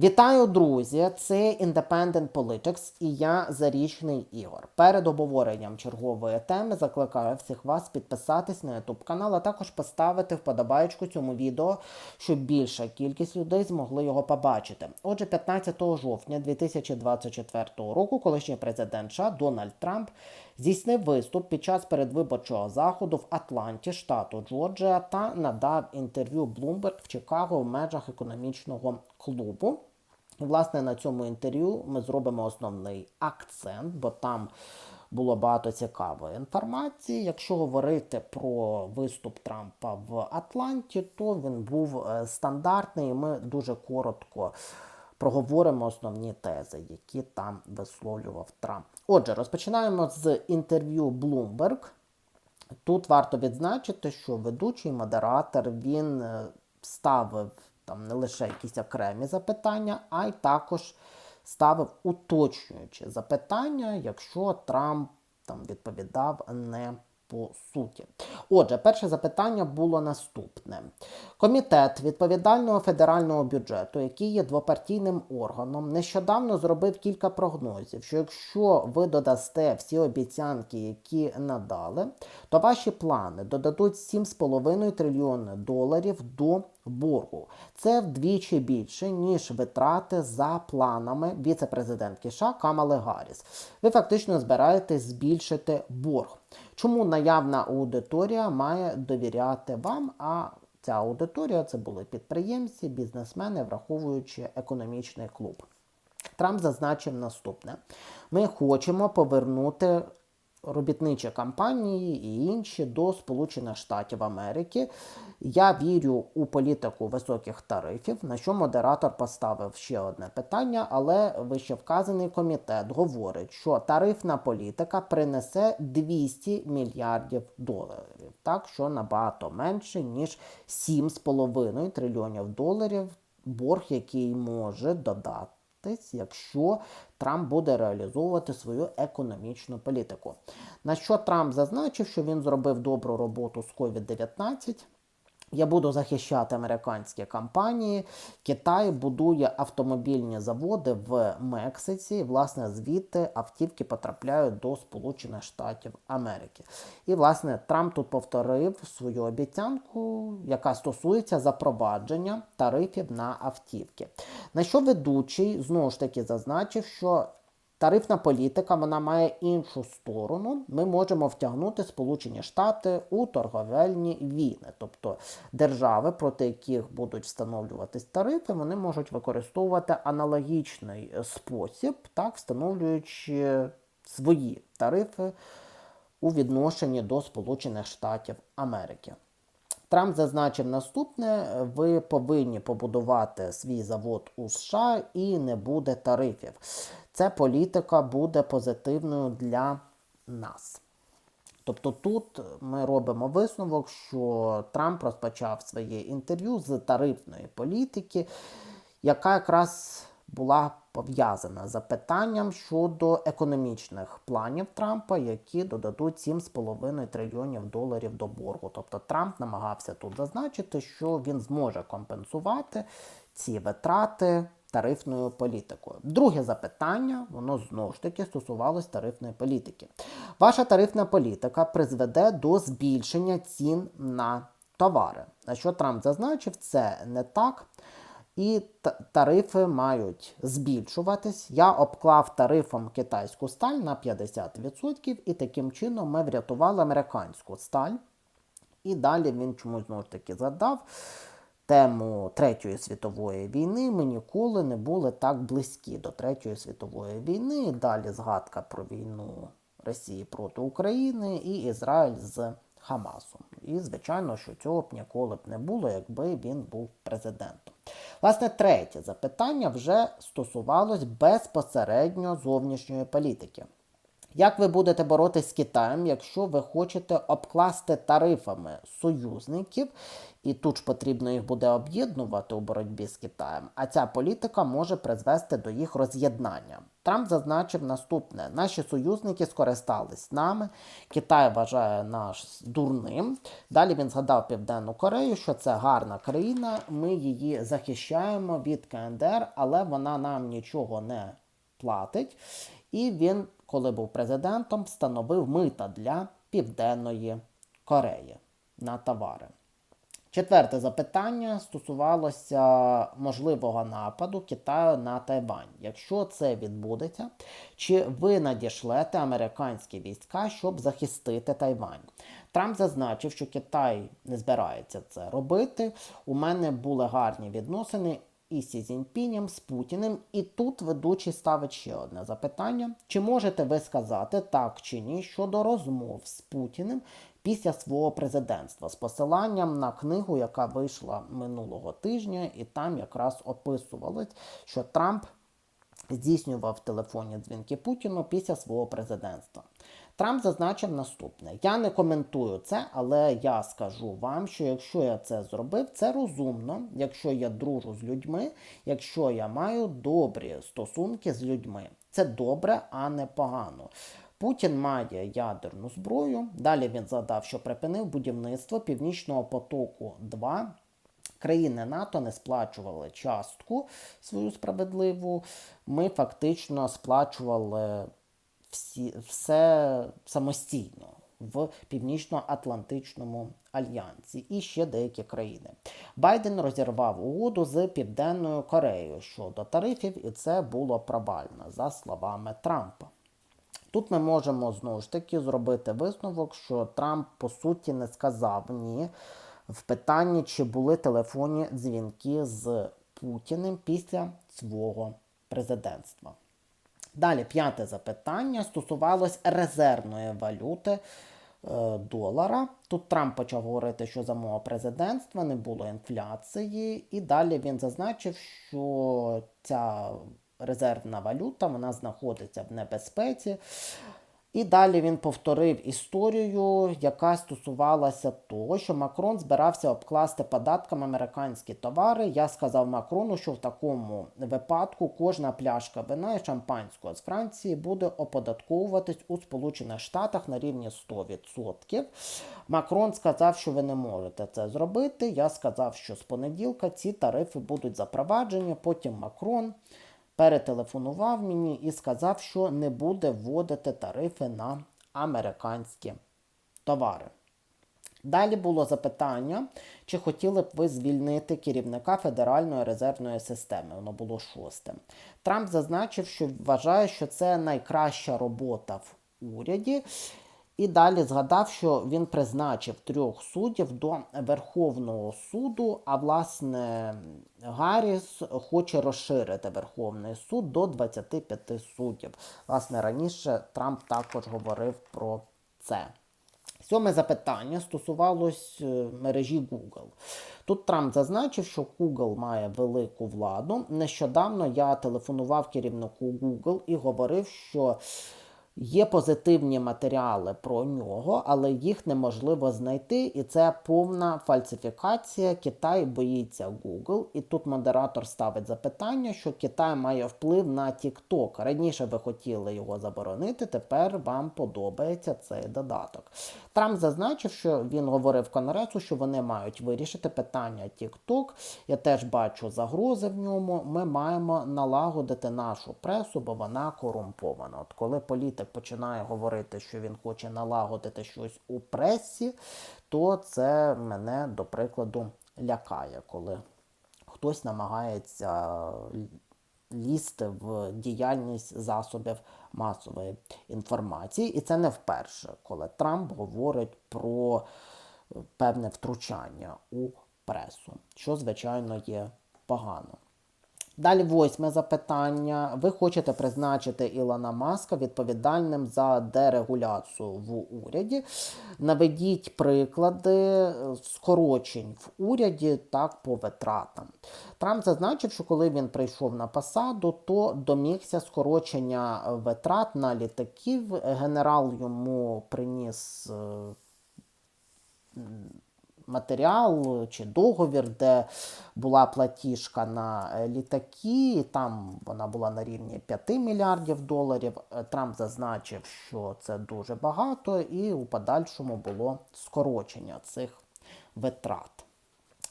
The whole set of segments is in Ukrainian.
Вітаю, друзі! Це Independent Politics і я Зарічний Ігор. Перед обговоренням чергової теми закликаю всіх вас підписатись на YouTube канал, а також поставити вподобайку цьому відео, щоб більша кількість людей змогли його побачити. Отже, 15 жовтня 2024 року колишній президент США Дональд Трамп здійснив виступ під час передвиборчого заходу в Атланті, штату Джорджія, та надав інтерв'ю Bloomberg в Чикаго в межах економічного клубу. І, власне, на цьому інтерв'ю ми зробимо основний акцент, бо там було багато цікавої інформації. Якщо говорити про виступ Трампа в Атланті, то він був е, стандартний, і ми дуже коротко проговоримо основні тези, які там висловлював Трамп. Отже, розпочинаємо з інтерв'ю Bloomberg. Тут варто відзначити, що ведучий модератор він е, ставив там не лише якісь окремі запитання, а й також ставив уточнюючі запитання, якщо Трамп там відповідав не по суті. Отже, перше запитання було наступне: комітет відповідального федерального бюджету, який є двопартійним органом, нещодавно зробив кілька прогнозів, що якщо ви додасте всі обіцянки, які надали, то ваші плани додадуть 7,5 трильйони доларів до боргу. Це вдвічі більше, ніж витрати за планами віце-президентки США Камали Гарріс. Ви фактично збираєтесь збільшити борг. Чому наявна аудиторія має довіряти вам? А ця аудиторія це були підприємці, бізнесмени, враховуючи економічний клуб. Трамп зазначив наступне: ми хочемо повернути робітничі компанії і інші до Сполучених Штатів Америки. Я вірю у політику високих тарифів, на що модератор поставив ще одне питання, але вищевказаний комітет говорить, що тарифна політика принесе 200 мільярдів доларів, так що набагато менше, ніж 7,5 трильйонів доларів борг, який може додати якщо Трамп буде реалізовувати свою економічну політику. На що Трамп зазначив, що він зробив добру роботу з COVID-19. Я буду захищати американські компанії. Китай будує автомобільні заводи в Мексиці. Власне, звідти автівки потрапляють до Сполучених Штатів Америки. І, власне, Трамп тут повторив свою обіцянку, яка стосується запровадження тарифів на автівки. На що ведучий знову ж таки зазначив, що Тарифна політика вона має іншу сторону. Ми можемо втягнути Сполучені Штати у торговельні війни, тобто держави, проти яких будуть встановлюватись тарифи, вони можуть використовувати аналогічний спосіб, так встановлюючи свої тарифи у відношенні до Сполучених Штатів Америки. Трамп зазначив наступне: ви повинні побудувати свій завод у США і не буде тарифів. Ця політика буде позитивною для нас. Тобто тут ми робимо висновок, що Трамп розпочав своє інтерв'ю з тарифної політики, яка якраз була пов'язана з запитанням щодо економічних планів Трампа, які додадуть 7,5 трильйонів доларів до боргу. Тобто Трамп намагався тут зазначити, що він зможе компенсувати ці витрати. Тарифною політикою. Друге запитання, воно знову ж таки стосувалось тарифної політики. Ваша тарифна політика призведе до збільшення цін на товари. На що Трамп зазначив, це не так і тарифи мають збільшуватись. Я обклав тарифом китайську сталь на 50%, і таким чином ми врятували американську сталь. І далі він чомусь знову ж таки задав тему Третьої світової війни. Ми ніколи не були так близькі до Третьої світової війни. І далі згадка про війну Росії проти України і Ізраїль з Хамасом. І, звичайно, що цього б ніколи б не було, якби він був президентом. Власне, третє запитання вже стосувалось безпосередньо зовнішньої політики. Як ви будете боротися з Китаєм, якщо ви хочете обкласти тарифами союзників, і тут ж потрібно їх буде об'єднувати у боротьбі з Китаєм, а ця політика може призвести до їх роз'єднання. Трамп зазначив наступне: наші союзники скористались нами. Китай вважає нас дурним. Далі він згадав Південну Корею, що це гарна країна. Ми її захищаємо від КНДР, але вона нам нічого не платить. І він, коли був президентом, встановив мита для Південної Кореї на товари. Четверте запитання стосувалося можливого нападу Китаю на Тайвань. Якщо це відбудеться, чи ви надішлете американські війська, щоб захистити Тайвань? Трамп зазначив, що Китай не збирається це робити. У мене були гарні відносини і Сі Цзіньпінем, з Путіним. І тут ведучий ставить ще одне запитання: чи можете ви сказати так чи ні щодо розмов з Путіним після свого президентства з посиланням на книгу, яка вийшла минулого тижня, і там якраз описувалось, що Трамп здійснював телефонні дзвінки Путіну після свого президентства. Трамп зазначив наступне: я не коментую це, але я скажу вам, що якщо я це зробив, це розумно, якщо я дружу з людьми, якщо я маю добрі стосунки з людьми. Це добре, а не погано. Путін має ядерну зброю. Далі він задав, що припинив будівництво Північного потоку 2 Країни НАТО не сплачували частку свою справедливу. Ми фактично сплачували всі, все самостійно в Північно-Атлантичному альянсі і ще деякі країни. Байден розірвав угоду з Південною Кореєю щодо тарифів, і це було провально, за словами Трампа. Тут ми можемо знову ж таки зробити висновок, що Трамп по суті не сказав ні в питанні, чи були телефонні дзвінки з Путіним після свого президентства. Далі п'яте запитання стосувалось резервної валюти е, долара. Тут Трамп почав говорити, що за мого президентства не було інфляції, і далі він зазначив, що ця резервна валюта вона знаходиться в небезпеці. І далі він повторив історію, яка стосувалася того, що Макрон збирався обкласти податками американські товари. Я сказав Макрону, що в такому випадку кожна пляшка вина і шампанського з Франції буде оподатковуватись у Сполучених Штатах на рівні 100%. Макрон сказав, що ви не можете це зробити. Я сказав, що з понеділка ці тарифи будуть запроваджені. Потім Макрон перетелефонував мені і сказав, що не буде вводити тарифи на американські товари. Далі було запитання, чи хотіли б ви звільнити керівника Федеральної резервної системи. Воно було шостим. Трамп зазначив, що вважає, що це найкраща робота в уряді. І далі згадав, що він призначив трьох суддів до Верховного суду. А власне Гарріс хоче розширити Верховний суд до 25 суддів. Власне, раніше Трамп також говорив про це. Сьоме запитання стосувалось е, мережі Google. Тут Трамп зазначив, що Google має велику владу. Нещодавно я телефонував керівнику Google і говорив, що Є позитивні матеріали про нього, але їх неможливо знайти, і це повна фальсифікація. Китай боїться Google. І тут модератор ставить запитання, що Китай має вплив на TikTok. Раніше ви хотіли його заборонити, тепер вам подобається цей додаток. Трамп зазначив, що він говорив Конгресу, що вони мають вирішити питання TikTok. Я теж бачу загрози в ньому. Ми маємо налагодити нашу пресу, бо вона корумпована. От коли політик починає говорити, що він хоче налагодити щось у пресі, то це мене, до прикладу, лякає, коли хтось намагається лізти в діяльність засобів масової інформації. І це не вперше, коли Трамп говорить про певне втручання у пресу, що, звичайно, є погано. Далі восьме запитання. Ви хочете призначити Ілона Маска відповідальним за дерегуляцію в уряді. Наведіть приклади е, скорочень в уряді так по витратам. Трамп зазначив, що коли він прийшов на посаду, то домігся скорочення витрат на літаків. Генерал йому приніс. Матеріал чи договір, де була платіжка на е, літаки, там вона була на рівні 5 мільярдів доларів. Е, Трамп зазначив, що це дуже багато, і у подальшому було скорочення цих витрат.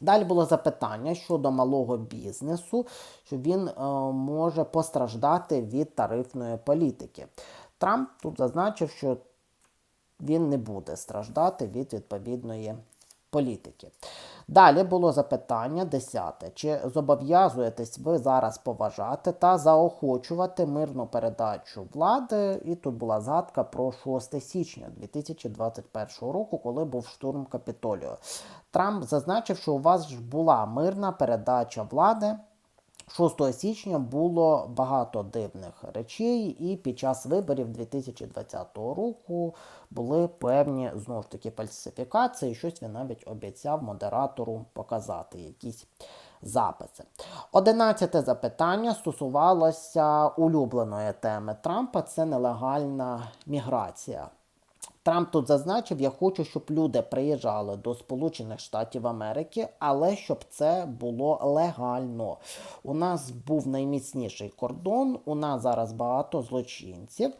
Далі було запитання щодо малого бізнесу, що він е, може постраждати від тарифної політики. Трамп тут зазначив, що він не буде страждати від відповідної політики. Далі було запитання десяте. Чи зобов'язуєтесь ви зараз поважати та заохочувати мирну передачу влади? І тут була згадка про 6 січня 2021 року, коли був штурм Капітолію. Трамп зазначив, що у вас ж була мирна передача влади. 6 січня було багато дивних речей, і під час виборів 2020 року були певні знову ж таки фальсифікації. Щось він навіть обіцяв модератору показати якісь записи. Одинадцяте запитання стосувалося улюбленої теми Трампа це нелегальна міграція. Трамп тут зазначив, я хочу, щоб люди приїжджали до Сполучених Штатів Америки, але щоб це було легально. У нас був найміцніший кордон, у нас зараз багато злочинців.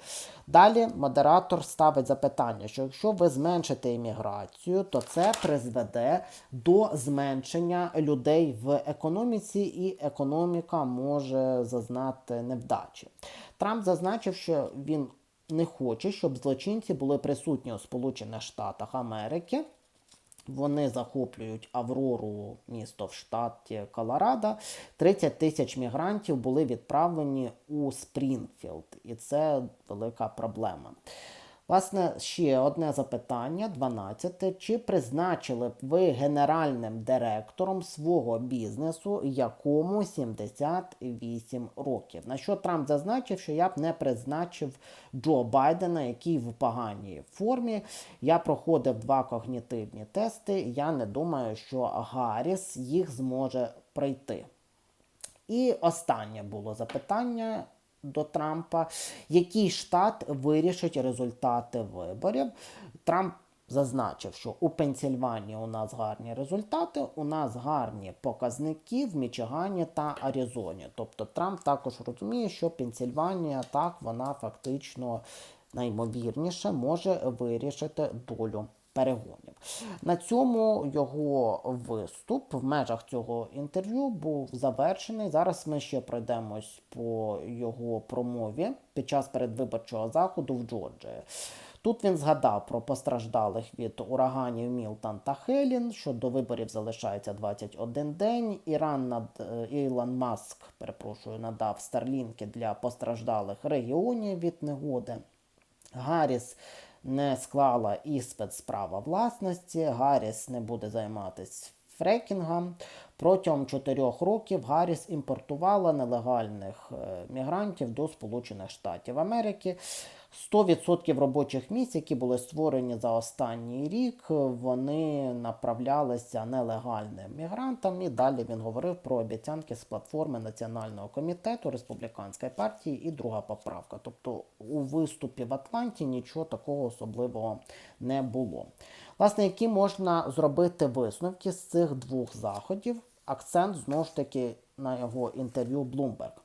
Далі модератор ставить запитання, що якщо ви зменшите імміграцію, то це призведе до зменшення людей в економіці, і економіка може зазнати невдачі. Трамп зазначив, що він не хоче, щоб злочинці були присутні у Сполучених Штатах Америки. Вони захоплюють Аврору, місто в штаті Колорадо. 30 тисяч мігрантів були відправлені у Спрінфілд, і це велика проблема. Власне, ще одне запитання, 12. Чи призначили б ви генеральним директором свого бізнесу, якому 78 років? На що Трамп зазначив, що я б не призначив Джо Байдена, який в поганій формі. Я проходив два когнітивні тести. Я не думаю, що Гарріс їх зможе пройти. І останнє було запитання до Трампа, який штат вирішить результати виборів. Трамп зазначив, що у Пенсільванії у нас гарні результати, у нас гарні показники в Мічигані та Аризоні. Тобто Трамп також розуміє, що Пенсільванія так вона фактично наймовірніше може вирішити долю перегонів. На цьому його виступ в межах цього інтерв'ю був завершений. Зараз ми ще пройдемось по його промові під час передвиборчого заходу в Джорджії. Тут він згадав про постраждалих від ураганів Мілтон та Хелін, що до виборів залишається 21 день. Іран над е, Ілон Маск, перепрошую, надав старлінки для постраждалих регіонів від негоди. Гарріс не склала іспит з права власності, Гарріс не буде займатися фрекінгом. Протягом чотирьох років Гарріс імпортувала нелегальних е, мігрантів до Сполучених Штатів Америки. 100% робочих місць, які були створені за останній рік, вони направлялися нелегальним мігрантам. І далі він говорив про обіцянки з платформи Національного комітету Республіканської партії і друга поправка. Тобто у виступі в Атланті нічого такого особливого не було. Власне, які можна зробити висновки з цих двох заходів? Акцент знову ж таки на його інтерв'ю Bloomberg.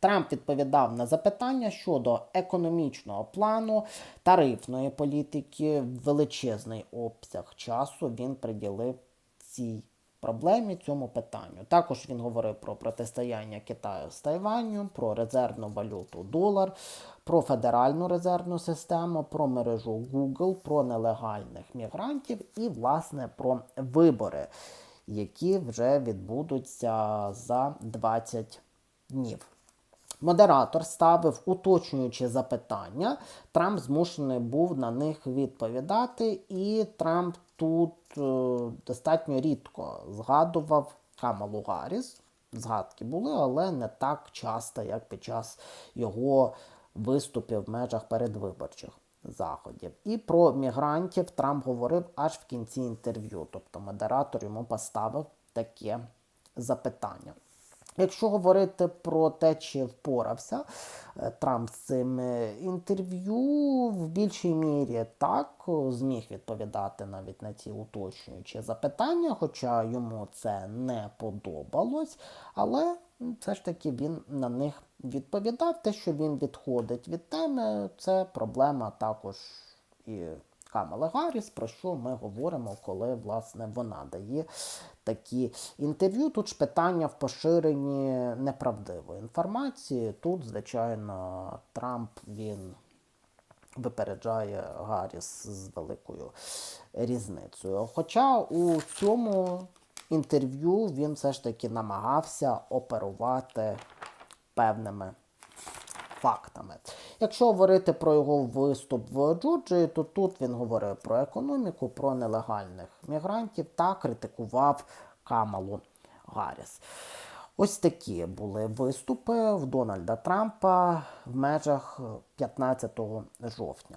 Трамп відповідав на запитання щодо економічного плану, тарифної політики, величезний обсяг часу він приділив цій проблемі, цьому питанню. Також він говорив про протистояння Китаю з Тайваню, про резервну валюту долар, про федеральну резервну систему, про мережу Google, про нелегальних мігрантів і, власне, про вибори, які вже відбудуться за 20 днів. Модератор ставив уточнюючі запитання. Трамп змушений був на них відповідати, і Трамп тут е, достатньо рідко згадував Камалу Гарріс. згадки були, але не так часто, як під час його виступів в межах передвиборчих заходів. І про мігрантів Трамп говорив аж в кінці інтерв'ю. Тобто модератор йому поставив таке запитання. Якщо говорити про те, чи впорався е, Трамп з цим е, інтерв'ю, в більшій мірі так зміг відповідати навіть на ці уточнюючі запитання, хоча йому це не подобалось, але все ж таки він на них відповідав. Те, що він відходить від теми, це проблема також і Камали Гарріс, про що ми говоримо, коли власне вона дає такі інтерв'ю. Тут ж питання в поширенні неправдивої інформації. Тут, звичайно, Трамп він випереджає Гарріс з великою різницею. Хоча у цьому інтерв'ю він все ж таки намагався оперувати певними фактами. Якщо говорити про його виступ в Джорджії, то тут він говорив про економіку, про нелегальних мігрантів та критикував Камалу Гарріс. Ось такі були виступи в Дональда Трампа в межах 15 жовтня.